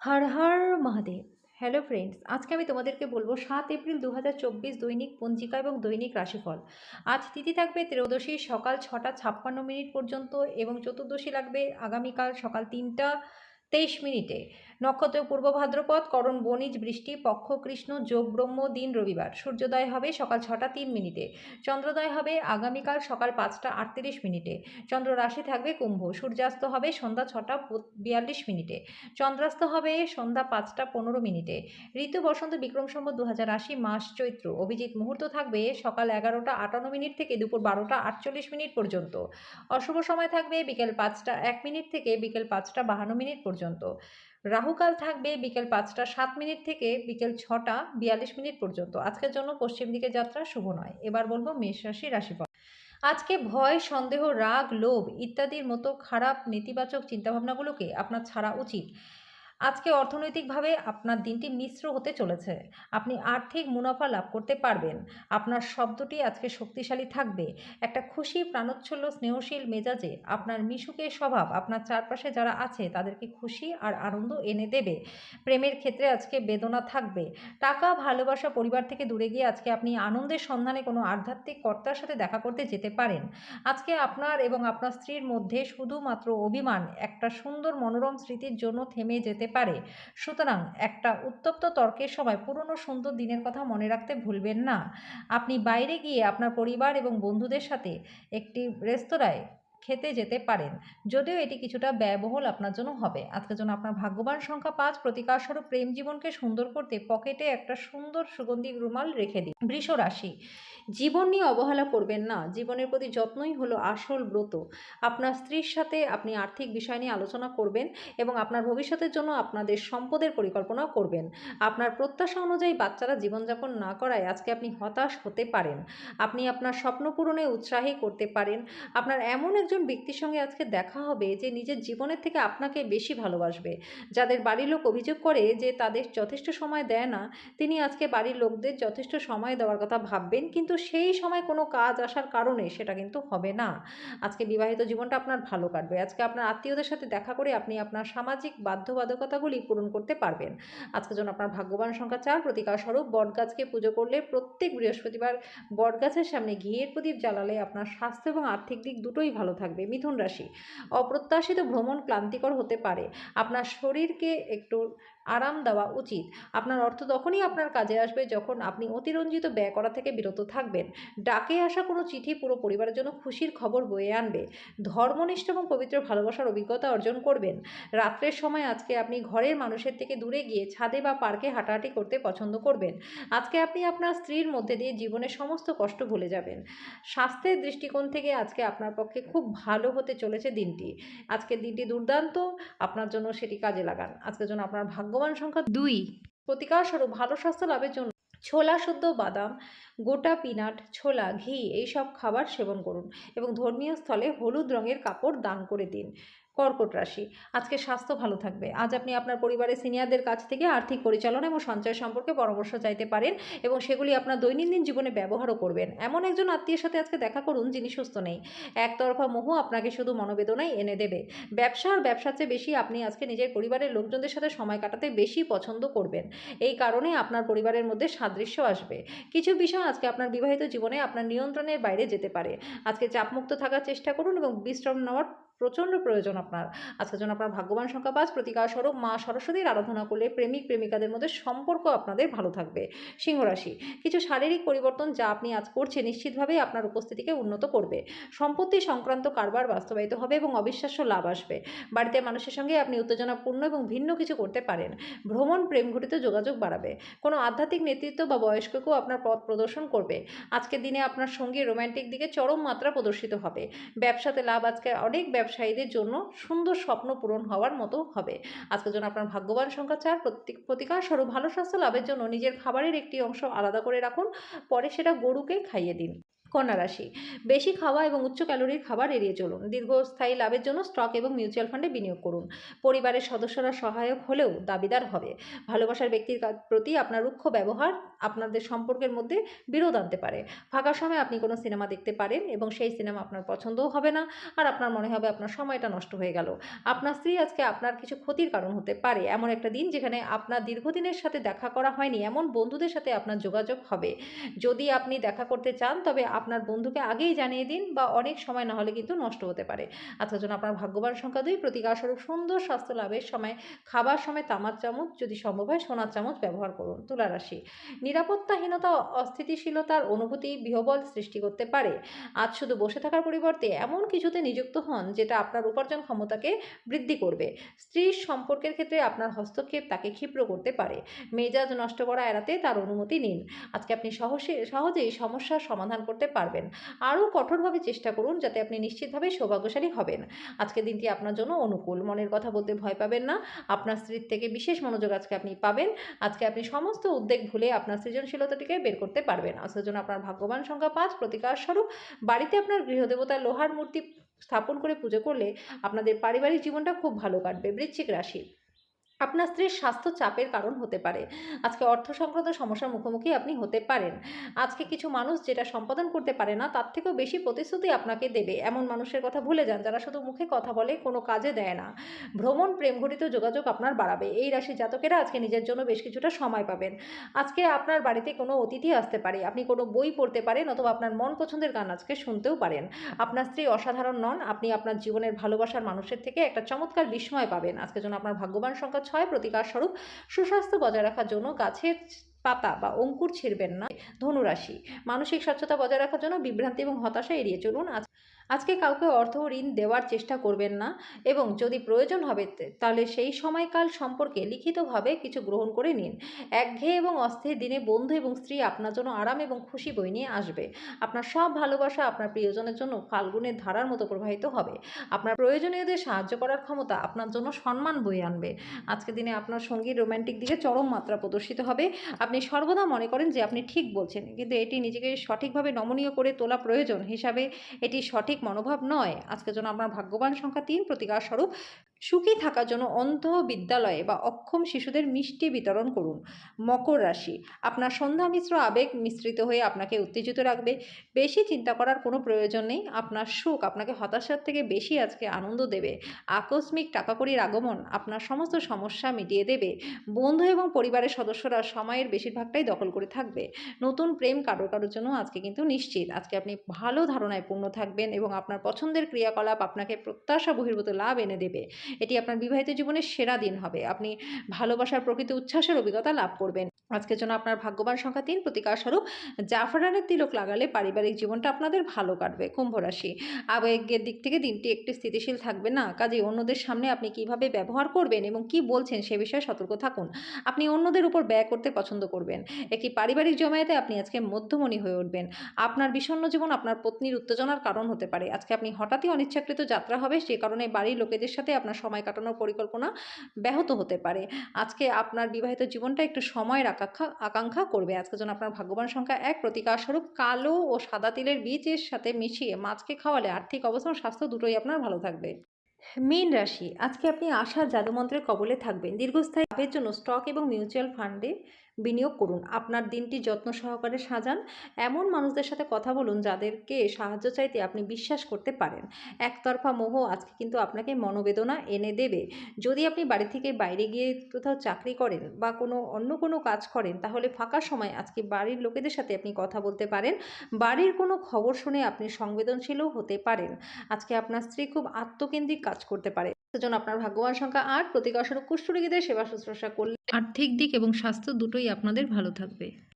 হর Har Mahadev. Hello friends আজকে আমি তোমাদেরকে বলব সাত এপ্রিল দু হাজার চব্বিশ দৈনিক পঞ্জিকা এবং দৈনিক রাশিফল। আজ তিথি থাকবে ত্রয়োদশী সকাল ছটা ছাপ্পান্ন মিনিট পর্যন্ত এবং চতুর্দশী লাগবে আগামীকাল সকাল তিনটা তেইশ মিনিটে। নক্ষত্র পূর্ব ভাদ্রপদ, করণ, বণিজ, বৃষ্টি পক্ষ কৃষ্ণ যোগ, ব্রহ্ম, দিন, রবিবার। সূর্যোদয় হবে সকাল ছটা তিন মিনিটে। চন্দ্রোদয় হবে আগামীকাল সকাল পাঁচটা আটত্রিশ মিনিটে। চন্দ্র রাশি থাকবে কুম্ভ। সূর্যাস্ত হবে সন্ধ্যা ছটা বিয়াল্লিশ মিনিটে। চন্দ্রাস্ত হবে সন্ধ্যা পাঁচটা পনেরো মিনিটে। ঋতু বসন্ত বিক্রম সম্বত দু হাজার আশি মাস চৈত্র। অভিজিৎ মুহূর্ত থাকবে সকাল এগারোটা আটান্ন মিনিট থেকে দুপুর বারোটা আটচল্লিশ মিনিট পর্যন্ত। অশুভ সময় থাকবে বিকেল পাঁচটা এক মিনিট থেকে বিকেল পাঁচটা বাহান্ন মিনিট পর্যন্ত। রাহুকাল থাকবে বিকেল পাঁচটা সাত মিনিট থেকে বিকেল ছটা বিয়াল্লিশ মিনিট পর্যন্ত। আজকের জন্য পশ্চিম দিকে যাত্রা শুভ নয়। এবার বলব মেষ রাশি রাশিফল। আজকে ভয়, সন্দেহ, রাগ, লোভ ইত্যাদির মতো খারাপ, নেতিবাচক চিন্তাভাবনাগুলোকে আপনার ছাড়া উচিত। আজকে অর্থনৈতিকভাবে আপনার দিনটি মিশ্র হতে চলেছে। আপনি আর্থিক মুনাফা লাভ করতে পারবেন। আপনার শব্দটি আজকে শক্তিশালী থাকবে। একটা খুশি প্রাণোচ্ছল্ল স্নেহশীল মেজাজে আপনার মিশুকে স্বভাব, আপনার চারপাশে যারা আছে তাদেরকে খুশি আর আনন্দ এনে দেবে। প্রেমের ক্ষেত্রে আজকে বেদনা থাকবে। টাকা, ভালোবাসা পরিবার থেকে দূরে গিয়ে আজকে আপনি আনন্দের সন্ধানে কোনো আধ্যাত্মিক কর্তার সাথে দেখা করতে যেতে পারেন। আজকে আপনার এবং আপনার স্ত্রীর মধ্যে শুধুমাত্র অভিমান, একটা সুন্দর মনোরম স্মৃতির জন্য থেমে যেতে পারে। সুতরাং একটা উত্তপ্ত তর্কের সময় পুরনো সুন্দর দিনের কথা মনে রাখতে ভুলবেন না। আপনি বাইরে গিয়ে আপনার পরিবার এবং বন্ধুদের সাথে একটি রেস্তোরাঁয় খেতে যেতে পারেন। যদিও এটি কিছুটা ব্যয়বহুল আপনার জন্য হবে। আজকের জন্য আপনার ভাগ্যবান সংখ্যা পাঁচ। প্রতিকারস্বরূপ প্রেম জীবনকে সুন্দর করতে পকেটে একটা সুন্দর সুগন্ধি রুমাল রেখে দিন। বৃষ রাশি জীবন নিয়ে অবহেলা করবেন না। জীবনের প্রতি যত্নই হলো আসল ব্রত। আপনার স্ত্রীর সাথে আপনি আর্থিক বিষয় নিয়ে আলোচনা করবেন এবং আপনার ভবিষ্যতের জন্য আপনাদের সম্পদের পরিকল্পনাও করবেন। আপনার প্রত্যাশা অনুযায়ী বাচ্চারা জীবনযাপন না করায় আজকে আপনি হতাশ হতে পারেন। আপনি আপনার স্বপ্ন পূরণে উৎসাহী করতে পারেন। আপনার এমন একজন ব্যক্তির সঙ্গে আজকে দেখা হবে যে নিজের জীবনের থেকে আপনাকে বেশি ভালোবাসবে। যাদের বাড়ির লোক অভিযোগ করে যে তাদের যথেষ্ট সময় দেয় না, তিনি আজকে বাড়ির লোকদের যথেষ্ট সময় দেওয়ার কথা ভাববেন, কিন্তু সেই সময় কোনো কাজ আসার কারণে সেটা কিন্তু হবে না। আজকে বিবাহিত জীবনটা আপনার ভালো কাটবে। আজকে আপনার আত্মীয়দের সাথে দেখা করে আপনি আপনার সামাজিক বাধ্যবাধকতাগুলি পূরণ করতে পারবেন। আজকের জন্য আপনার ভাগ্যবান সংখ্যা চার প্রতিকার স্বরূপ বটগাছকে পুজো করলে প্রত্যেক বৃহস্পতিবার বটগাছের সামনে ঘিয়ের প্রদীপ জ্বালালে আপনার স্বাস্থ্য এবং আর্থিক দিক দুটোই ভালো থাকবে। মিথুন রাশি। অপ্রত্যাশিত ভ্রমণ ক্লান্তিকর হতে পারে। আপনার শরীরকে একটু আরাম দেওয়া উচিত। আপনার অর্থ তখনই আপনার কাজে আসবে যখন আপনি অতিরঞ্জিত ব্যয় করা থেকে বিরত থাকবেন। ডাকে আসা কোনো চিঠি পুরো পরিবারের জন্য খুশির খবর বয়ে আনবে। ধর্মনিষ্ঠ এবং পবিত্র ভালোবাসার অভিজ্ঞতা অর্জন করবেন। রাত্রের সময় আজকে আপনি ঘরের মানুষের থেকে দূরে গিয়ে ছাদে বা পার্কে হাঁটাহাঁটি করতে পছন্দ করবেন। আজকে আপনি আপনার স্ত্রীর মধ্যে দিয়ে জীবনের সমস্ত কষ্ট ভুলে যাবেন। স্বাস্থ্যের দৃষ্টিকোণ থেকে আজকে আপনার পক্ষে খুব ভালো হতে চলেছে দিনটি। আজকের দিনটি দুর্দান্ত। আপনার জন্য সেটি কাজে লাগান। আজকের জন্য আপনার ভাগ্যবান সংখ্যা দুই। প্রতিকার স্বরূপ ভালো স্বাস্থ্য লাভের জন্য। ছোলা, শুদ্ধ বাদাম, গোটা পিনাট, ছোলা, ঘি, এইসব খাবার সেবন করুন এবং ধর্মীয় স্থলে হলুদ রঙের কাপড় দান করে দিন। কর্কট রাশি। আজকে স্বাস্থ্য ভালো থাকবে। আজ আপনি আপনার পরিবারের সিনিয়রদের কাছ থেকে আর্থিক পরিচালনা এবং সঞ্চয় সম্পর্কে পরামর্শ চাইতে পারেন এবং সেগুলি আপনার দৈনন্দিন জীবনে ব্যবহারও করবেন। এমন একজন আত্মীয়ের সাথে আজকে দেখা করুন যিনি সুস্থ নেই। একতরফা মোহ আপনাকে শুধু মনোবেদনাই এনে দেবে। ব্যবসা আর ব্যবসার চেয়ে বেশি আপনি আজকে নিজের পরিবারের লোকজনদের সাথে সময় কাটাতে বেশি পছন্দ করবেন। এই কারণে আপনার পরিবারের মধ্যে সাদৃশ্য আসবে। কিছু বিষয় আজকে আপনার বিবাহিত জীবনে আপনার নিয়ন্ত্রণের বাইরে যেতে পারে। আজকে চাপমুক্ত থাকার চেষ্টা করুন এবং বিশ্রাম নেওয়ার প্রচণ্ড প্রয়োজন আপনার। আজকের জন্য আপনার ভাগ্যবান সংখ্যা পাঁচ। প্রতিকার স্বরূপ মা সরস্বতীর আরাধনা করলে প্রেমিক, প্রেমিকাদের মধ্যে সম্পর্ক আপনাদের ভালো থাকবে। সিংহরাশি কিছু শারীরিক পরিবর্তন যা আপনি আজ করছেন নিশ্চিতভাবেই আপনার উপস্থিতিকে উন্নত করবে। সম্পত্তি সংক্রান্ত কারবার বাস্তবায়িত হবে এবং অবিশ্বাস্য লাভ আসবে। বাড়িতে মানুষের সঙ্গে আপনি উত্তেজনাপূর্ণ এবং ভিন্ন কিছু করতে পারেন। ভ্রমণ প্রেম ঘটিত যোগাযোগ বাড়াবে। কোনো আধ্যাত্মিক নেতৃত্ব বা বয়স্ককেও আপনার পথ প্রদর্শন করবে। আজকের দিনে আপনার সঙ্গী রোম্যান্টিক দিকে চরম মাত্রা প্রদর্শিত হবে। ব্যবসাতে লাভ আজকে অনেক ব্যবসায়ীদের জন্য সুন্দর স্বপ্ন পূরণ হওয়ার মতো হবে। আজকের জন্য আপনার ভাগ্যবান সংখ্যা চার প্রত্যেক প্রতিকার স্বরূপ ভালো স্বাস্থ্য লাভের জন্য নিজের খাবারের একটি অংশ আলাদা করে রাখুন, পরে সেটা গরুকে খাইয়ে দিন। কন্যা রাশি। বেশি খাওয়া এবং উচ্চ ক্যালোরির খাবার এড়িয়ে চলুন। দীর্ঘস্থায়ী লাভের জন্য স্টক এবং মিউচুয়াল ফান্ডে বিনিয়োগ করুন। পরিবারের সদস্যরা সহায়ক হলেও দাবিদার হবে। ভালোবাসার ব্যক্তির প্রতি আপনার রুক্ষ ব্যবহার আপনাদের সম্পর্কের মধ্যে বিরোধ আনতে পারে। ফাঁকা সময় আপনি কোনো সিনেমা দেখতে পারেন এবং সেই সিনেমা আপনার পছন্দও হবে না আর আপনার মনে হবে আপনার সময়টা নষ্ট হয়ে গেল। আপনার স্ত্রী আজকে আপনার কিছু ক্ষতির কারণ হতে পারে। এমন একটা দিন যেখানে আপনার দীর্ঘদিনের সাথে দেখা করা হয়নি। এমন বন্ধুদের সাথে আপনার যোগাযোগ হবে। যদি আপনি দেখা করতে চান তবে আপনার বন্ধুকে আগেই জানিয়ে দিন বা অনেক সময় না হলে কিন্তু নষ্ট হতে পারে। জন্য আপনার ভাগ্যবান সংখ্যা দুই প্রতিকারস্বরূপ সুন্দর স্বাস্থ্য লাভের সময়, খাবার সময় তামার চামচ, যদি সম্ভব হয় সোনার চামচ ব্যবহার করুন। তুলা রাশি নিরাপত্তাহীনতা, অস্থিতিশীলতার অনুভূতি বিহবল সৃষ্টি করতে পারে। আজ শুধু বসে থাকার পরিবর্তে এমন কিছুতে নিযুক্ত হন যেটা আপনার উপার্জন ক্ষমতাকে বৃদ্ধি করবে। স্ত্রীর সম্পর্কের ক্ষেত্রে আপনার হস্তক্ষেপ তাকে ক্ষিপ্র করতে পারে। মেজাজ নষ্ট করা এড়াতে তার অনুমতি নিন। আজকে আপনি সহজে সহজেই সমস্যার সমাধান করতে পারবেন। আরও কঠোরভাবে চেষ্টা করুন যাতে আপনি নিশ্চিতভাবে সৌভাগ্যশালী হবেন। আজকের দিনটি আপনার জন্য অনুকূল। মনের কথা বলতে ভয় পাবেন না। আপনার স্ত্রীর থেকে বিশেষ মনোযোগ আজকে আপনি পাবেন। আজকে আপনি সমস্ত উদ্বেগ ভুলে আপনার সৃজনশীলতাটিকে বের করতে পারবেন। আজকের জন্য আপনার ভাগ্যবান সংখ্যা পাঁচ। প্রতিকার স্বরূপ, বাড়িতে আপনার গৃহদেবতার লোহার মূর্তি স্থাপন করে পুজো করলে আপনাদের পারিবারিক জীবনটা খুব ভালো কাটবে। বৃশ্চিক রাশি। আপনার স্ত্রীর স্বাস্থ্য চাপের কারণ হতে পারে। আজকে অর্থ সংক্রান্ত সমস্যার মুখোমুখি আপনি হতে পারেন। আজকে কিছু মানুষ যেটা সম্পাদন করতে পারে না, তার থেকেও বেশি প্রতিশ্রুতি আপনাকে দেবে। এমন মানুষের কথা ভুলে যান যারা শুধু মুখে কথা বলে, কোনো কাজে দেয় না। ভ্রমণ প্রেম ঘটিত যোগাযোগ আপনার বাড়াবে। এই রাশি জাতকেরা আজকে নিজের জন্য বেশ কিছুটা সময় পাবেন। আজকে আপনার বাড়িতে কোনো অতিথি আসতে পারে। আপনি কোনো বই পড়তে পারেন অথবা আপনার মন পছন্দের গান আজকে শুনতেও পারেন। আপনার স্ত্রী অসাধারণ নন, আপনি আপনার জীবনের ভালোবাসার মানুষের থেকে একটা চমৎকার বিস্ময় পাবেন। আজকে যেন আপনার ভাগ্যবান সংখ্যা ছয় প্রতিকার স্বরূপ সুস্বাস্থ্য বজায় রাখার জন্য গাছের পাতা বা অঙ্কুর ছিঁড়বেন না। ধনুরাশি, মানসিক স্বচ্ছতা বজায় রাখার জন্য বিভ্রান্তি এবং হতাশা এড়িয়ে চলুন। আজ আজকে কাউকে অর্থ ঋণ দেওয়ার চেষ্টা করবেন না এবং যদি প্রয়োজন হবে তাহলে সেই সময়কাল সম্পর্কে লিখিতভাবে কিছু গ্রহণ করে নিন। একঘেয়ে এবং অস্থির দিনে বন্ধু এবং স্ত্রী আপনার জন্য আরাম এবং খুশি বই নিয়ে আসবে। আপনার সব ভালোবাসা আপনার প্রিয়জনের জন্য ফাল্গুনের ধারার মতো প্রবাহিত হবে। আপনার প্রয়োজনীয়দের সাহায্য করার ক্ষমতা আপনার জন্য সম্মান বয়ে আনবে। আজকের দিনে আপনার সঙ্গীর রোম্যান্টিক দিকে চরম মাত্রা প্রদর্শিত হবে। আপনি সর্বদা মনে করেন যে আপনি ঠিক বলছেন, কিন্তু এটি নিজেকে সঠিকভাবে নমনীয় করে তোলা প্রয়োজন। হিসাবে এটি সঠিক মনোভাব নয়। আজকের জন্য আপনার ভাগ্যবান সংখ্যা তিন প্রতিকার স্বরূপ সুখী থাকার জন্য অন্ধ বিদ্যালয়ে বা অক্ষম শিশুদের মিষ্টি বিতরণ করুন। মকর রাশি, আপনার সন্ধ্যা মিশ্র আবেগ মিশ্রিত হয়ে আপনাকে উত্তেজিত রাখবে। বেশি চিন্তা করার কোনো প্রয়োজন নেই। আপনার সুখ আপনাকে হতাশার থেকে বেশি আজকে আনন্দ দেবে। আকস্মিক টাকা কড়ির আগমন আপনার সমস্ত সমস্যা মিটিয়ে দেবে। বন্ধু এবং পরিবারের সদস্যরা সময়ের বেশিরভাগটাই দখল করে থাকবে। নতুন প্রেম কারোর কারোর জন্য আজকে কিন্তু নিশ্চিত। আজকে আপনি ভালো ধারণায় পূর্ণ থাকবেন এবং আপনার পছন্দের ক্রিয়াকলাপ আপনাকে প্রত্যাশা বহির্ভূত লাভ এনে দেবে। এটি আপনার বিবাহিত জীবনের সেরা দিন হবে। আপনি ভালোবাসার প্রকৃত উচ্ছ্বাসের অভিজ্ঞতা লাভ করবেন। আজকের জন্য আপনার ভাগ্যবান সংখ্যা তিন। প্রতিকার স্বরূপ জাফরানের তিলক লাগালে পারিবারিক জীবনটা আপনাদের ভালো কাটবে। কুম্ভ রাশি, আবেগের দিক থেকে দিনটি একটু স্থিতিশীল থাকবে না? কাজে অন্যদের সামনে আপনি কীভাবে ব্যবহার করবেন এবং কি বলছেন সে বিষয়ে সতর্ক থাকুন। আপনি অন্যদের উপর ব্যয় করতে পছন্দ করবেন। একটি পারিবারিক জমায়েতে আপনি আজকে মধ্যমণি হয়ে উঠবেন। আপনার বিষণ্ণ জীবন আপনার পত্নীর উত্তেজনার কারণ হতে পারে। আজকে আপনি হঠাৎই অনিচ্ছাকৃত যাত্রা হবে, সে কারণে বাড়ির লোকেদের সাথে আপনার সময় কাটানোর পরিকল্পনা ব্যাহত হতে পারে। আজকে আপনার বিবাহিত জীবনটা একটু সময়ের আকাঙ্ক্ষা আকাঙ্ক্ষা করবে। আজকের জন্য আপনার ভাগ্যবান সংখ্যা এক। প্রতিকার স্বরূপ কালো ও সাদা তিলের বীজের সাথে মিশিয়ে মাছকে খাওয়ালে আর্থিক অবস্থা স্বাস্থ্য দুটোই আপনার ভালো থাকবে। মীন রাশি, আজকে আপনি আশা জাদুমন্ত্রের কবলে থাকবেন। দীর্ঘস্থায়ী লাভের জন্য স্টক এবং মিউচুয়াল ফান্ডে বিনিয়োগ করুন। আপনার দিনটি যত্ন সহকারে সাজান। এমন মানুষদের সাথে কথা বলুন যাদেরকে সাহায্য চাইতে আপনি বিশ্বাস করতে পারেন। একতরফা মোহ আজকে কিন্তু আপনাকে মনোবেদনা এনে দেবে। যদি আপনি বাড়ি থেকে বাইরে গিয়ে কোথাও চাকরি করেন বা কোনো অন্য কোনো কাজ করেন, তাহলে ফাঁকা সময় আজকে বাড়ির লোকেদের সাথে আপনি কথা বলতে পারেন। বাড়ির কোনো খবর শুনে আপনি সংবেদনশীলও হতে পারেন। আজকে আপনার স্ত্রী খুব আত্মকেন্দ্রিক কাজ করতে পারে। সেজন্য আপনার ভাগ্যবান সংখ্যা আট কুষ্ঠ কুষ্ঠরোগীদের সেবা শুশ্রূষা করলে আর্থিক দিক এবং স্বাস্থ্য দুটোই আপনাদের ভালো থাকবে।